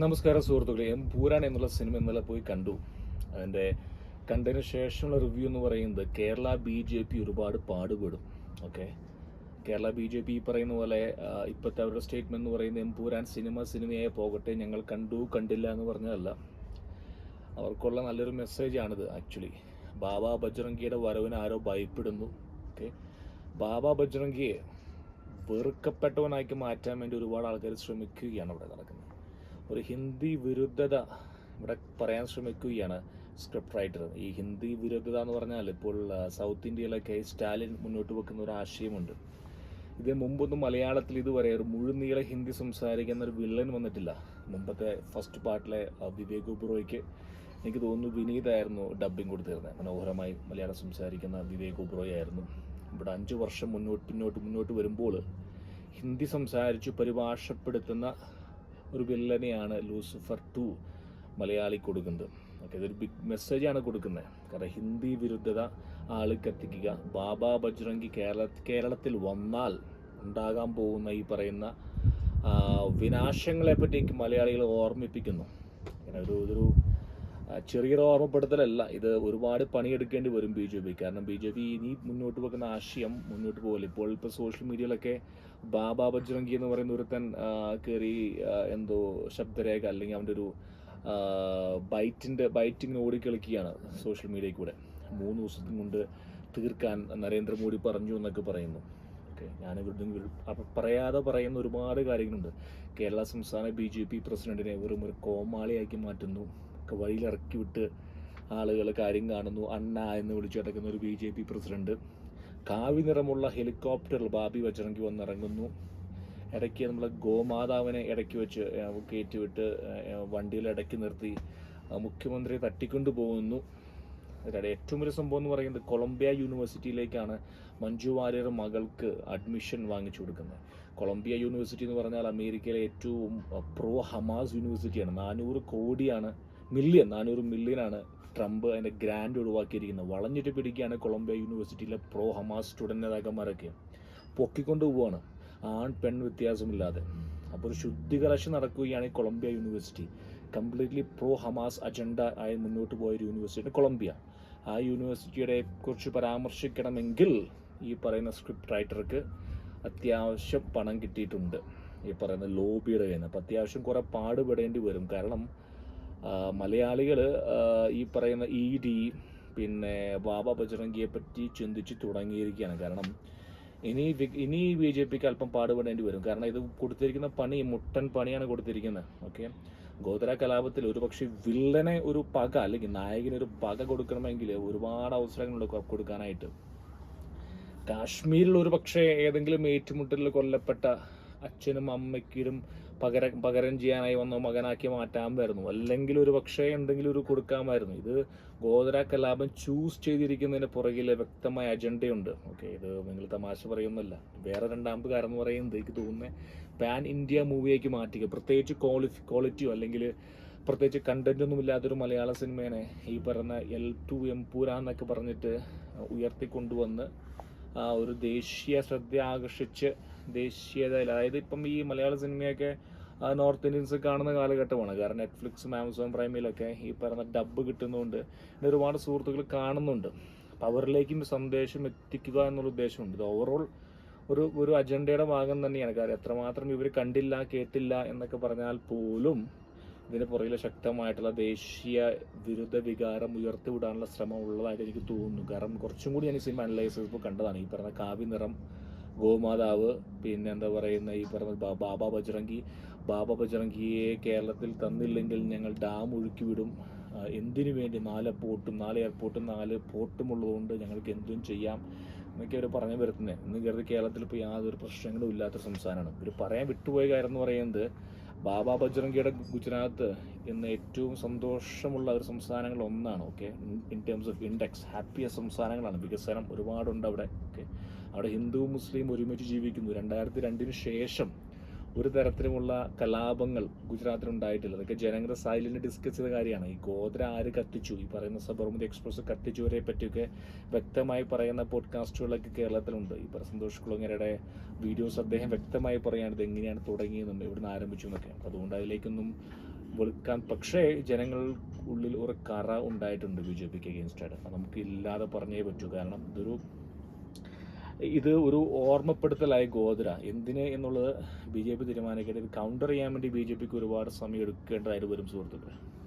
നമസ്കാരം സുഹൃത്തുക്കളെ. എം പൂരാൻ എന്നുള്ള സിനിമ ഇന്നലെ പോയി കണ്ടു. അതിന്റെ കണ്ടതിന് ശേഷമുള്ള റിവ്യൂ എന്ന് പറയുന്നത് കേരള ബി ജെ പി ഒരുപാട് പാടുപെടും. Okay Kerala B J P പറയുന്ന പോലെ ഇപ്പോഴത്തെ അവരുടെ സ്റ്റേറ്റ്മെന്റ് എന്ന് പറയുന്നത് എം പൂരാൻ സിനിമ സിനിമയായി പോകട്ടെ ഞങ്ങൾ കണ്ടു കണ്ടില്ല എന്ന് പറഞ്ഞതല്ല. അവർക്കുള്ള നല്ലൊരു മെസ്സേജാണിത് ആക്ച്വലി ബാബ ബജ്രംഗിയുടെ വരവിന് ആരോ ഭയപ്പെടുന്നു. ഓക്കെ ബാബ ബജ്രംഗിയെ വെറുക്കപ്പെട്ടവനാക്കി മാറ്റാൻ വേണ്ടി ഒരുപാട് ആൾക്കാർ ശ്രമിക്കുകയാണ് അവിടെ നടക്കുന്നത്. ഒരു ഹിന്ദി വിരുദ്ധത ഇവിടെ പറയാൻ ശ്രമിക്കുകയാണ് സ്ക്രിപ്റ്റ് റൈറ്റർ ഈ ഹിന്ദി വിരുദ്ധത എന്ന് പറഞ്ഞാൽ ഇപ്പോൾ സൗത്ത് ഇന്ത്യയിലൊക്കെ സ്റ്റാലിൻ മുന്നോട്ട് വെക്കുന്ന ഒരു ആശയമുണ്ട്. ഇതിന് മുമ്പൊന്നും മലയാളത്തിൽ ഇതുവരെ ഒരു മുഴുനീള ഹിന്ദി സംസാരിക്കുന്ന ഒരു വില്ലൻ വന്നിട്ടില്ല. മുമ്പത്തെ ഫസ്റ്റ് പാർട്ടിലെ വിവേക് ഒബ്രോയ്ക്ക് എനിക്ക് തോന്നുന്നു വിനീതായിരുന്നു ഡബ്ബിംഗ് കൊടുത്തിരുന്നത്. മനോഹരമായി മലയാളം സംസാരിക്കുന്ന വിവേക് ഒബ്രോയ് ആയിരുന്നു ഇവിടെ അഞ്ച് വർഷം മുന്നോട്ട് പിന്നോട്ട് മുന്നോട്ട് വരുമ്പോൾ ഹിന്ദി സംസാരിച്ച് പരിഭാഷപ്പെടുത്തുന്ന ഒരു വില്ലനെയാണ് ലൂസിഫർ ടു മലയാളി കൊടുക്കുന്നത്. ഓക്കെ ഇതൊരു ബിഗ് മെസ്സേജാണ് കൊടുക്കുന്നത്. കാരണം ഹിന്ദി വിരുദ്ധത ആളിക്കെത്തിക്കുക ബാബ ബജ്രംഗി കേരള കേരളത്തിൽ വന്നാൽ ഉണ്ടാകാൻ പോകുന്ന ഈ പറയുന്ന വിനാശങ്ങളെപ്പറ്റി മലയാളികൾ ഓർമ്മിപ്പിക്കുന്നു. ഒരു ഇതൊരു ചെറിയൊരു ഓർമ്മപ്പെടുത്തലല്ല. ഇത് ഒരുപാട് പണിയെടുക്കേണ്ടി വരും ബി ജെ പി. കാരണം ബി ജെ പി ഇനി മുന്നോട്ട് വെക്കുന്ന ആശയം മുന്നോട്ട് പോകില്ല ഇപ്പോൾ ഇപ്പോൾ സോഷ്യൽ മീഡിയയിലൊക്കെ ബാബ ബജ്രംഗി എന്ന് പറയുന്ന ഒരുത്തൻ കയറി എന്തോ ശബ്ദരേഖ അല്ലെങ്കിൽ അവന്റെ ഒരു ബൈറ്റിന്റെ ബൈറ്റിങ്ങിന് ഓടിക്കളിക്കുകയാണ് സോഷ്യൽ മീഡിയയിൽ കൂടെ. മൂന്ന് ദിവസത്തിന് കൊണ്ട് തീർക്കാൻ നരേന്ദ്രമോദി പറഞ്ഞു എന്നൊക്കെ പറയുന്നു. ഓക്കെ ഇവിടുന്ന് പറയാതെ പറയുന്ന ഒരുപാട് കാര്യങ്ങളുണ്ട്. കേരള സംസ്ഥാന ബി ജെ പി പ്രസിഡന്റിനെ വെറും ഒരു കോമാളിയാക്കി മാറ്റുന്നു. ഒക്കെ വഴിയിലിറക്കി വിട്ട് ആളുകൾ കാര്യം കാണുന്നു. അണ്ണ എന്ന് വിളിച്ചു കിടക്കുന്ന ഒരു ബി ജെ പി പ്രസിഡന്റ് കാവി നിറമുള്ള ഹെലികോപ്റ്ററിൽ ബാബി വച്ചിറങ്ങി വന്നിറങ്ങുന്നു. ഇടയ്ക്ക് നമ്മൾ ഗോമാതാവിനെ ഇടയ്ക്ക് വെച്ച് കയറ്റിവിട്ട് വണ്ടിയിൽ ഇടയ്ക്ക് നിർത്തി മുഖ്യമന്ത്രിയെ മുഖ്യമന്ത്രി തട്ടിക്കൊണ്ടു പോകുന്നു. ഏറ്റവും വലിയ സംഭവം എന്ന് പറയുന്നത് കൊളംബിയ യൂണിവേഴ്സിറ്റിയിലേക്കാണ് മഞ്ജു വാര്യർ മകൾക്ക് അഡ്മിഷൻ വാങ്ങിച്ചു കൊടുക്കുന്നത്. കൊളംബിയ യൂണിവേഴ്സിറ്റി എന്ന് പറഞ്ഞാൽ അമേരിക്കയിലെ ഏറ്റവും പ്രോ ഹമാസ് യൂണിവേഴ്സിറ്റിയാണ്. നാനൂറ് കോടിയാണ് മില്യൺ നാനൂറ് മില്യനാണ് ട്രംപ് അതിന്റെ ഗ്രാൻഡ് ഒഴിവാക്കിയിരിക്കുന്നത്. വളഞ്ഞിട്ട് പിടിക്കുകയാണ് കൊളംബിയ യൂണിവേഴ്സിറ്റിയിലെ പ്രോ ഹമാസ് സ്റ്റുഡന്റ് നേതാക്കന്മാരൊക്കെ. പൊക്കിക്കൊണ്ട് പോവുകയാണ് ആൺ പെൺ വ്യത്യാസമില്ലാതെ. അപ്പോൾ ഒരു ശുദ്ധികലശ നടക്കുകയാണ് ഈ Columbia university. Completely pro Hamas agenda ആയി മുന്നോട്ട് പോയ ഒരു യൂണിവേഴ്സിറ്റി കൊളംബിയ. ആ യൂണിവേഴ്സിറ്റിയുടെ കുറിച്ച് പരാമർശിക്കണമെങ്കിൽ ഈ പറയുന്ന സ്ക്രിപ്റ്റ് റൈറ്റർക്ക് അത്യാവശ്യം പണം കിട്ടിയിട്ടുണ്ട്. ഈ പറയുന്ന ലോബിയുടെ കയ്യിൽ നിന്ന് അപ്പം അത്യാവശ്യം കുറേ പാടുപെടേണ്ടി വരും. കാരണം മലയാളികൾ ഈ പറയുന്ന ഇ ഡി പിന്നെ ബാബ ബജറംഗിയെ പറ്റി ചിന്തിച്ച് തുടങ്ങിയിരിക്കുകയാണ്. കാരണം ഇനി ഇനി ബി ജെ പിക്ക് അല്പം പാടുപെടേണ്ടി വരും. കാരണം ഇത് കൊടുത്തിരിക്കുന്ന പണി മുട്ടൻ പണിയാണ് കൊടുത്തിരിക്കുന്നത്. ഓക്കെ? ഗോത്ര കലാപത്തിൽ ഒരുപക്ഷെ വില്ലനെ ഒരു പക അല്ലെങ്കിൽ നായകന് ഒരു പക കൊടുക്കണമെങ്കിൽ ഒരുപാട് അവസരങ്ങൾ കൊടുക്കാനായിട്ട്. കാശ്മീരിൽ ഒരു പക്ഷേ ഏതെങ്കിലും ഏറ്റുമുട്ടലിൽ കൊല്ലപ്പെട്ട അച്ഛനും അമ്മയ്ക്കും പകരം പകരം ചെയ്യാനായി വന്ന മകനാക്കി മാറ്റാമായിരുന്നു അല്ലെങ്കിൽ ഒരു പക്ഷേ എന്തെങ്കിലും ഒരു കൊടുക്കാമായിരുന്നു ഇത് ഗോത്ര കലാപം ചൂസ് ചെയ്തിരിക്കുന്നതിന് പുറകിലെ വ്യക്തമായ അജണ്ടയുണ്ട് ഓക്കെ ഇത് നിങ്ങൾ തമാശ പറയുന്നല്ല വേറെ രണ്ടാമത് കാരണം എന്ന് പറയുന്നത് എനിക്ക് തോന്നുന്നത് പാൻ ഇന്ത്യ മൂവിയേക്ക് മാറ്റുക. പ്രത്യേകിച്ച് ക്വാളിഫി ക്വാളിറ്റിയോ അല്ലെങ്കിൽ പ്രത്യേകിച്ച് കണ്ടന്റ് ഒന്നും ഇല്ലാത്തൊരു മലയാള സിനിമേനെ ഈ പറഞ്ഞ എൽ ടു എം പൂര എന്നൊക്കെ പറഞ്ഞിട്ട് ഉയർത്തിക്കൊണ്ടുവന്ന് ഒരു ദേശീയ ശ്രദ്ധ ആകർഷിച്ച് ദേശീയതയിൽ അതായത് ഇപ്പം ഈ മലയാള സിനിമയൊക്കെ നോർത്ത് ഇന്ത്യൻസ് കാണുന്ന കാലഘട്ടമാണ്. കാരണം നെറ്റ്ഫ്ലിക്സും ആമസോൺ പ്രൈമിലൊക്കെ ഈ പറഞ്ഞ ഡബ്ബ് കിട്ടുന്നതുകൊണ്ട് ഒരുപാട് സുഹൃത്തുക്കൾ കാണുന്നുണ്ട്. അപ്പോൾ അവരിലേക്കും സന്ദേശം എത്തിക്കുക എന്നുള്ള ഉദ്ദേശമുണ്ട്. ഇത് ഓവറോൾ ഒരു ഒരു അജണ്ടയുടെ ഭാഗം തന്നെയാണ്. കാരണം എത്രമാത്രം ഇവർ കണ്ടില്ല കേട്ടില്ല എന്നൊക്കെ പറഞ്ഞാൽ പോലും ഇതിന് പുറകിലെ ശക്തമായിട്ടുള്ള ദേശീയ വിരുദ്ധ വികാരം ഉയർത്തിവിടാനുള്ള ശ്രമം ഉള്ളതായിട്ട് എനിക്ക് തോന്നുന്നു. കാരണം കുറച്ചും കൂടി ഞാൻ ഈ സിനിമ അനലൈസ് ചെയ്തപ്പോൾ കണ്ടതാണ്. ഈ പറഞ്ഞ കാവ്യ നിറം ഗോമാതാവ് പിന്നെ എന്താ പറയുന്ന ഈ പറഞ്ഞ ബാബ ബജ്രംഗി ബാബ ബജ്രംഗിയെ കേരളത്തിൽ തന്നില്ലെങ്കിൽ ഞങ്ങൾ ഡാം ഒഴുക്കി വിടും എന്തിനു വേണ്ടി നാല് പോർട്ടും നാല് എയർപോർട്ടും നാല് പോർട്ടും ഉള്ളതുകൊണ്ട് ഞങ്ങൾക്ക് എന്തും ചെയ്യാം എന്നൊക്കെ അവർ പറഞ്ഞു വരുത്തുന്നത് ഇന്ന് കരുതി കേരളത്തിൽ ഇപ്പോൾ യാതൊരു പ്രശ്നങ്ങളും ഇല്ലാത്ത സംസ്ഥാനമാണ്. ഇവർ പറയാൻ വിട്ടുപോയ കാര്യം എന്ന് പറയുന്നത് ബാബ ബജ്രംഗിയുടെ ഗുജറാത്ത് എന്ന ഏറ്റവും സന്തോഷമുള്ള ഒരു സംസ്ഥാനങ്ങൾ ഒന്നാണ് okay? In terms of index ഹാപ്പിയ സംസ്ഥാനങ്ങളാണ്. വികസനം ഒരുപാടുണ്ട് അവിടെ ഓക്കെ? അവിടെ ഹിന്ദു മുസ്ലിം ഒരുമിച്ച് ജീവിക്കുന്നു. രണ്ടായിരത്തി രണ്ടിന് ശേഷം ഒരു തരത്തിലുമുള്ള കലാപങ്ങൾ ഗുജറാത്തിൽ ഉണ്ടായിട്ടില്ല അതൊക്കെ ജനങ്ങളുടെ സൈലന്റ് ഡിസ്കസ് ചെയ്ത കാര്യമാണ്. ഈ ഗോത്ര ആര് കത്തിച്ചു? ഈ പറയുന്ന സബർമതി എക്സ്പ്രസ് കത്തിച്ചവരെ പറ്റിയൊക്കെ വ്യക്തമായി പറയുന്ന പോഡ്കാസ്റ്റുകളൊക്കെ കേരളത്തിലുണ്ട്. ഈ പറ സന്തോഷ് കുളങ്ങരയുടെ വീഡിയോസ് അദ്ദേഹം വ്യക്തമായി പറയാണ് ഇത് എങ്ങനെയാണ് തുടങ്ങിയതെന്നും എവിടുന്ന് ആരംഭിച്ചു എന്നൊക്കെ. അതുകൊണ്ട് അതിലേക്കൊന്നും വെളുക്കാൻ പക്ഷേ ജനങ്ങൾ ഉള്ളിൽ ഒരു കറ ഉണ്ടായിട്ടുണ്ട് ബി ജെ പിക്ക് അഗേൻസ്റ്റായിട്ട് നമുക്ക് ഇല്ലാതെ പറഞ്ഞേ പറ്റൂ. കാരണം ഇതൊരു ഇത് ഒരു ഓർമ്മപ്പെടുത്തലായ ഗോദ്ര. എന്തിന് എന്നുള്ളത് ബി ജെ പി തീരുമാനിക്കേണ്ടത് കൗണ്ടർ ചെയ്യാൻ വേണ്ടി ബി ജെ പിക്ക് ഒരുപാട് സമയം എടുക്കേണ്ടതായിട്ട് വരും സുഹൃത്തുക്കളെ.